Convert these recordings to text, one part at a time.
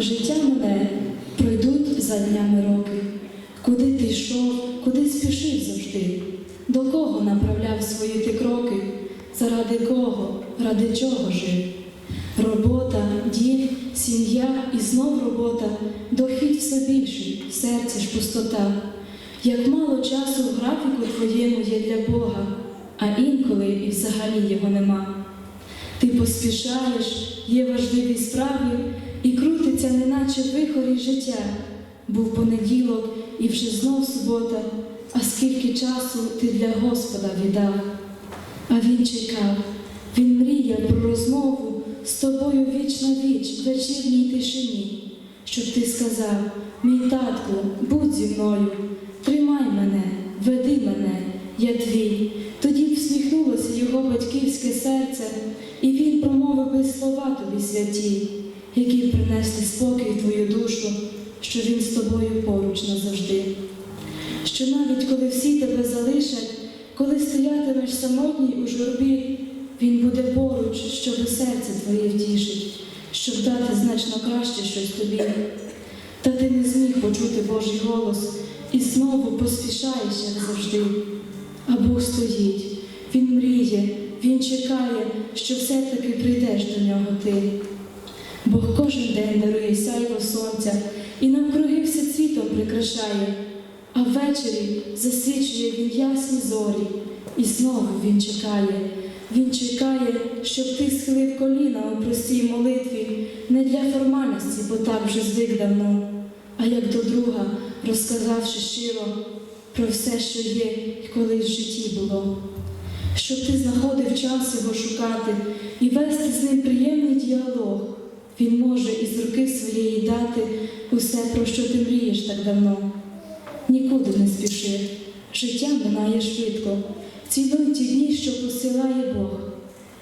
Життя мене пройдуть за днями роки, куди ти йшов, куди спішив завжди, до кого направляв свої ти кроки, заради кого, ради чого жив. Робота, дім, сім'я і знов робота, дохід все більший, в серці ж пустота. Як мало часу в графіку твоєму є для Бога, а інколи і взагалі його нема. Ти поспішаєш, є важливі справи, крутиться, неначе вихорі життя. Був понеділок і вже знов субота, а скільки часу ти для Господа віддав. А він чекав, він мріяв про розмову з тобою віч на віч в вечірній тишині, щоб ти сказав, мій татку, будь зі мною, тримай мене, веди мене, я твій. Тоді всміхнулося його батьківське серце, і він промовив би слова тобі святі, які принесли спокій твою душу, що він з тобою поруч назавжди. Що навіть коли всі тебе залишать, коли стоятимеш самотній у журбі, він буде поруч, щоб серце твоє втішить, щоб дати значно краще щось тобі. Та ти не зміг почути Божий голос і знову поспішаєш, як завжди. А Бог стоїть, Він мріє, Він чекає, що все-таки прийдеш до нього ти. Кожен день дарує сяйво сонця і навкруги все цвітом прикрашає, а ввечері засвічує він ясні зорі, і знову він чекає. Він чекає, щоб ти схилив коліна у простій молитві, не для формальності, бо так вже звик давно, а як до друга, розказавши щиро про все, що є і колись в житті було. Щоб ти знаходив час його шукати і вести з ним приємний діалог. Він може із руки своєї дати усе, про що ти мрієш так давно. Нікуди не спіши, життя минає швидко. Цінуй ті дні, що посилає Бог.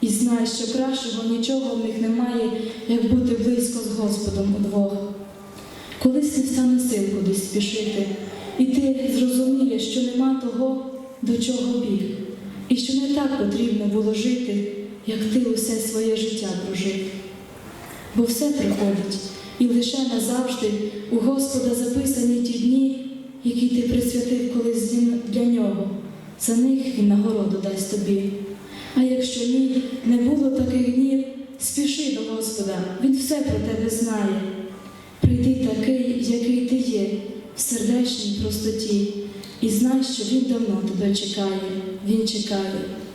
І знай, що кращого нічого в них немає, як бути близько з Господом удвох. Колись не стане сил кудись спішити, і ти зрозумієш, що нема того, до чого біг, і що не так потрібно було жити, як ти усе своє життя прожив. Бо все приходить, і лише назавжди у Господа записані ті дні, які ти присвятив колись для нього. За них він нагороду дасть тобі. А якщо ні, не було таких днів, спіши до Господа, Він все про тебе знає. Прийди такий, який ти є, в сердечній простоті, і знай, що Він давно тебе чекає, Він чекає.